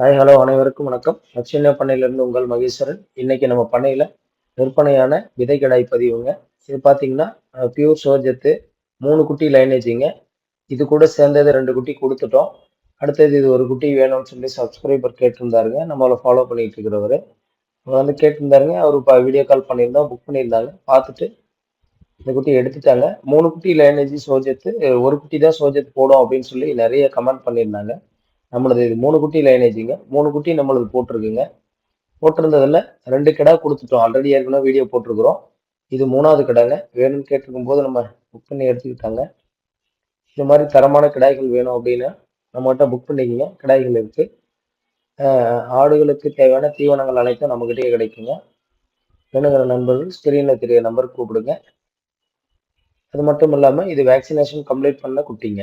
Hi hello அனைவருக்கும் வணக்கம். நச்சின்ன பண்ணையிலிருந்து உங்கள் மகேஸ்வரன். இன்னைக்கு நம்ம பண்ணையில் விற்பனையான விதை கடாய் பதிவுங்க. இது பார்த்தீங்கன்னா பியூர் சோஜத்து மூணு குட்டி லைனேஜிங்க இது கூட சேர்ந்தது ரெண்டு குட்டி கொடுத்துட்டோம். அடுத்தது இது ஒரு குட்டி வேணும்னு சொல்லி சப்ஸ்கிரைபர் கேட்டிருந்தாருங்க. நம்மளை ஃபாலோ பண்ணிட்டு இருக்கிறவர். அவர் வந்து கேட்டிருந்தாருங்க. அவர் இப்போ வீடியோ கால் பண்ணியிருந்தோம். புக் பண்ணியிருந்தாங்க. பார்த்துட்டு இந்த குட்டி எடுத்துட்டாங்க. மூணு குட்டி லைனேஜி சோஜத்து ஒரு குட்டி தான் சோஜத்து போடும் அப்படின்னு சொல்லி நிறைய கமெண்ட் பண்ணியிருந்தாங்க. நம்மளது இது மூணு குட்டி லைனேஜிங்க மூணு குட்டி நம்மளது போட்டிருக்குங்க. போட்டிருந்ததில் ரெண்டு கிடா கொடுத்துட்டோம். ஆல்ரெடி ஏற்கனவே வீடியோ போட்டிருக்கிறோம். இது மூணாவது கிடாங்க. வேணும்னு கேட்டிருக்கும் போது நம்ம புக் பண்ணி எடுத்துக்கிட்டாங்க. இந்த மாதிரி தரமான கிடாய்கள் வேணும் அப்படின்னு நம்மகிட்ட புக் பண்ணிக்கிங்க. கிடாய்கள் இருக்குது ஆடுகளுக்கு தேவையான தீவனங்கள் அனைத்தும் நம்மகிட்டயே கிடைக்குங்க. வேணுங்கிற நண்பர்கள் ஸ்கிரீனில் தெரிய நம்பருக்கு கூப்பிடுங்க. அது மட்டும் இல்லாமல் இது வேக்சினேஷன் கம்ப்ளீட் பண்ண குட்டிங்க.